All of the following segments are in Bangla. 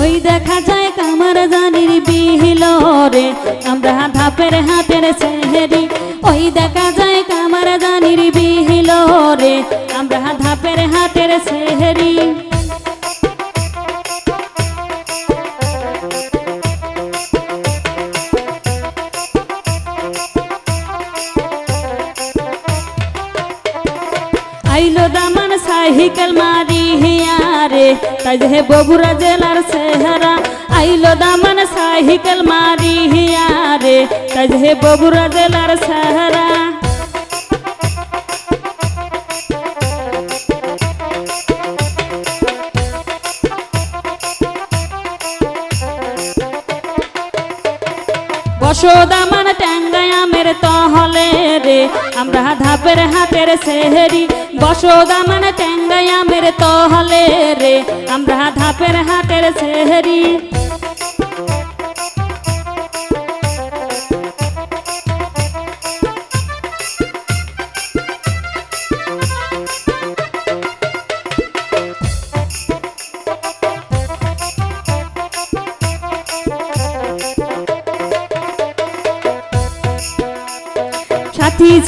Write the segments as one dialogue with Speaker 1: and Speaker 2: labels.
Speaker 1: ওই দেখা যায় কামার জানির বিহিল রে আমরা ধাপের হাতের সেহেরি। ওই দেখা যায় আইলো দামান সাইকেল মারি হিয়ারে, তাই হে বগুড়া জেলার সেহারা আইলো দামান সাইকেল মারি হিয়ারে, তাই হে বগুড়া জেলার সেহারা বসোদামান ট্যাঙ্গায় আমের তহলে রে, আমরা ধাপের হাতের সেহেরি। বসোদামান টেঙ্গাই আমের তহলে রে। আমরা ধাপের হাটের সেহেরি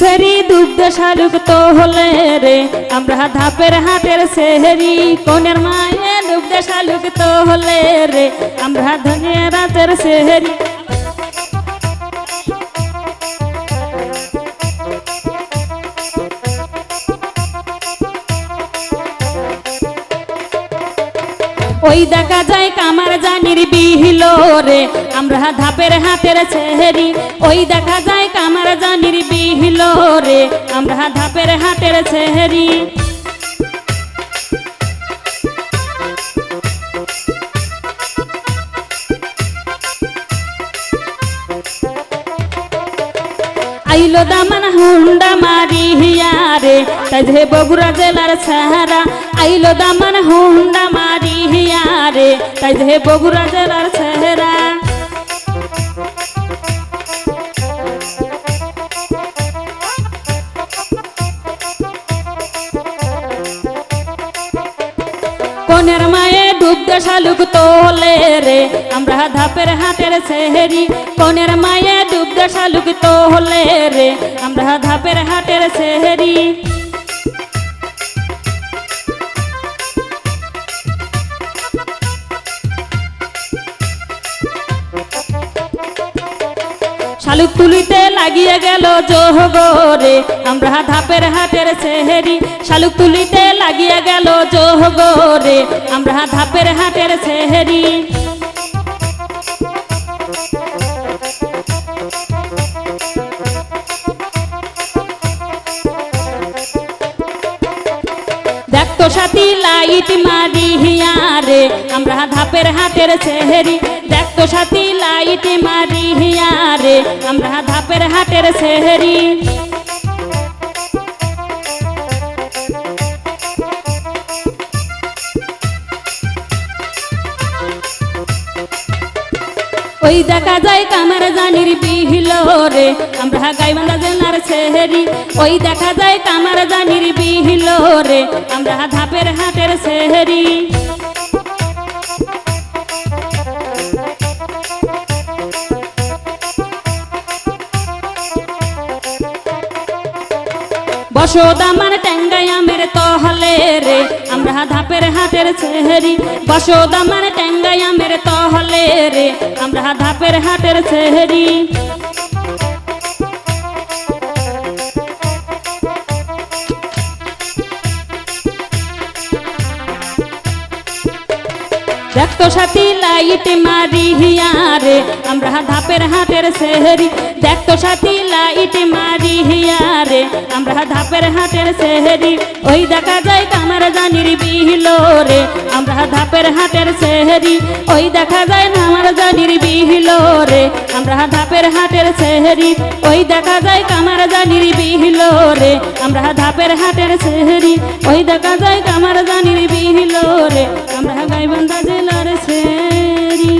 Speaker 1: ছেড়ি দুগ্ধ শালুক তো হলে রে। আমরা ধাপের হাতের সেহেরি, কনের মায়ের দুগ্ধ শালুক তো হলে রে। আমরা ধনের হাতের সেহেরি। ওই দেখা যায় কামার জানির বিহিল রে। আমরা ধাপের হাতের ছেহেরি ওই দেখা যায় কামার জানির বিহিল রে। আমরা ধাপের হাতের ছেহেরি আইলো দামান হুন্ডা মারি হিয়ারে তাজে বগুড়া জেলার সাহারা। আইলো দামান হুন্ডা মারি হিয়ারে তাজে বগুড়া জেলার সাহারা। শালুক তোলে রে। আমরা ধাপের হাতের সেহেরি, কনের মায়ে ডুবতে শালুক তোলে রে। আমরা ধাপের হাতের সেহেরি। শালুক তুলিতে লাগিয়ে গেল জোহগরে। আমরা ধাপের হাটের সেহেরি শালুক তুলিতে লাগিয়ে গেল জোহগরে। আমরা ধাপের হাটের সেহেরি। সাথী লাইট মারি হিয়ারে, আমরা ধাপের হাতের সেহেরি। দেখতো সাথী, লাইট মারি হিয়ারে, আমরা ধাপের হাতের সেহেরি। ওই দেখা যায় কামার জানির বিহিল রে। আমরা গাইবান্ধা জেলার সেহেরি ওই দেখা যায় কামার জানির বিহিল রে। আমরা ধাপের হাটের সেহেরি বসোদামার ট্যাঙ্গাই আমের তহলে রে। আমরা ধাপের হাটের সেহেরি বসোদামার ট্যাঙ্গাই আমের তহলে রে। আমরা ধাপের হাটের সেহেরি দেখতো সাথী লাইট মারি হিয়ারে, আমরা ধাপের হাটের সেহেরি। দেখতো সাথী লাইট মারি হিয়ারে, আমরা ধাপের হাটের সেহেরি। ওই দেখা যায় কামার জানির বিহিল রে আমরা ধাপের হাটের সেহরি। ওই দেখা যায় নামার জানির বিহিল রে। আমরা ধাপের হাটের সেহেরি ওই দেখা যায় কামার জানির বিহিল রে। আমরা ধাপের হাটের সেহেরি ওই দেখা যায় কামার জানির বিহিল রে। আমরা গাইবান্ধা জেলার সেরি